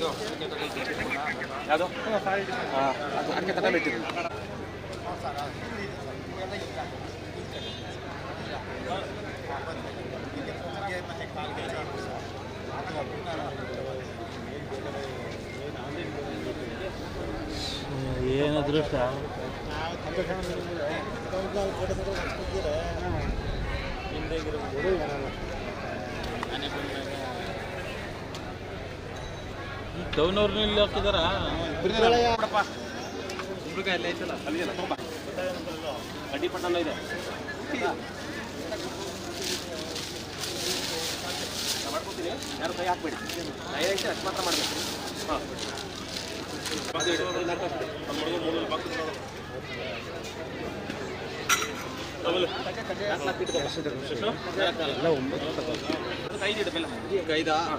ಯಾವುದು? ಅದು ಅಡಿಕೆ ತಗೊಂಡಿಟ್ಟಿದ್ದು ಏನು ಅದೃಷ್ಟ? ಟೌನವ್ರನ್ನ ಇಲ್ಲಿ ಹಾಕಿದಾರ? ಅಡ್ಡಿಪಟ್ಟಣ ಇದೆ. ಮಾಡ್ಕೊತೀನಿ. ಯಾರು ಕೈ ಹಾಕ್ಬೇಡಿ. ಐತೆ ಅಷ್ಟು ಮಾತ್ರ ಮಾಡಬೇಕು. ಹಾಂ. ಐದು ಇಡು, ಅದು